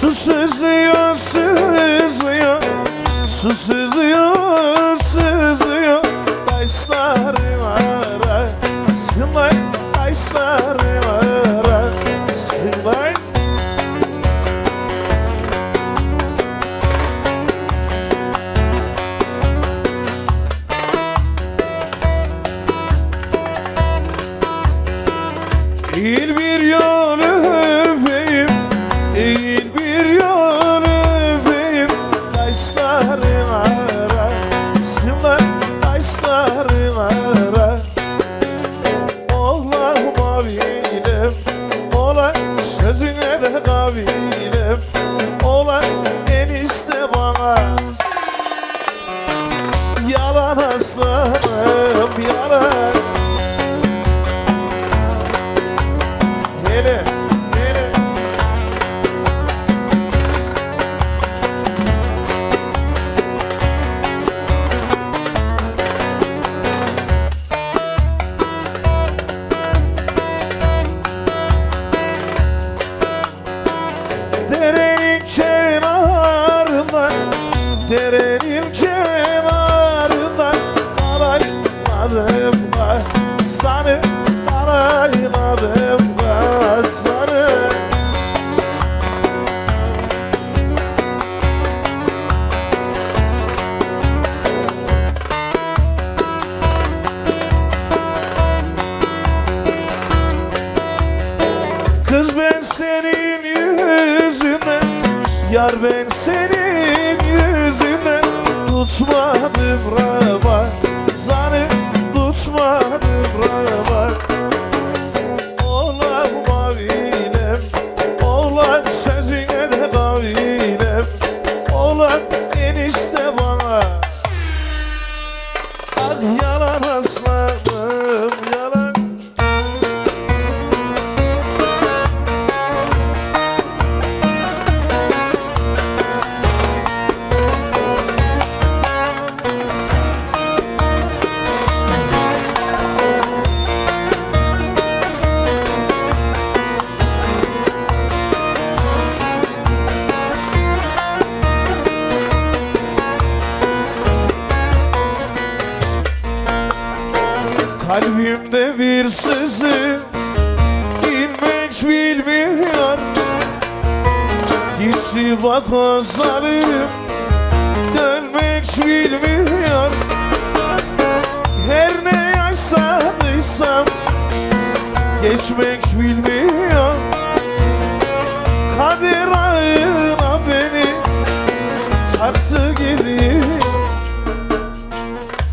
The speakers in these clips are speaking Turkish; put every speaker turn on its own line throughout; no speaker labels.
Su sızıyor sızıyor. Su sızıyor sızıyor. Taşlarım ara Sılay taşlarım ara Sılay Eğil bir yol öpeyim Yalan aslanım yalan Hele, hele. Derenin kenarından Derenin ben senin yüzünden Yar ben senin yüzünden. Tutmadım rava Zanı tutmadım rava Kalbimde bir sızı inmek bilmiyor Gitti bak o zalim dönmek bilmiyor Her ne yaşadıysam geçmek bilmiyor Kader ağına beni çaktı gidiyor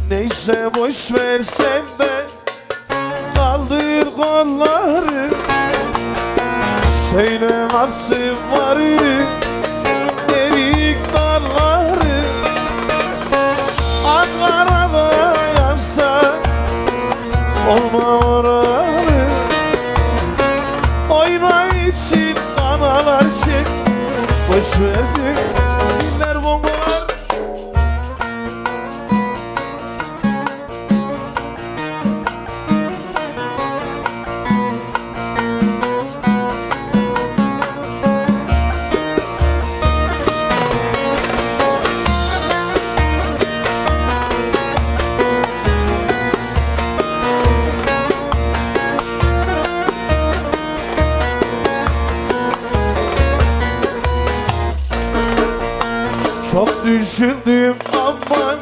Neyse boş ver sen de. Kaldır kolları Söyle nasıl var Erik dalları Ankara'da yansa Olma oralı Oyna için kanalar çek Boş Çok düşündüm aman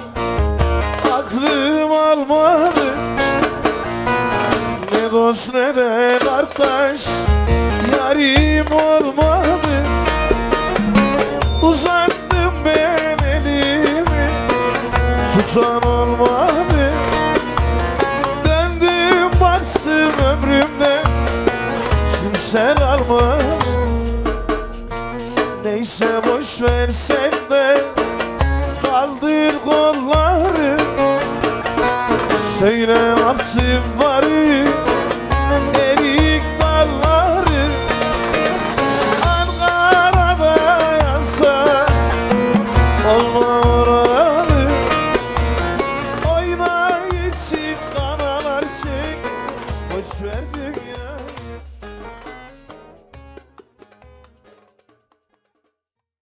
Aklım almadı. Ne dost ne de kardeş Yarim olmadı. Uzattım ben elimi Tutan olmadı. Döndüm baksım ömrümde Kimse kalmadı Neyse boş ver sen de. Kaldır kolları. Söyle aksım varı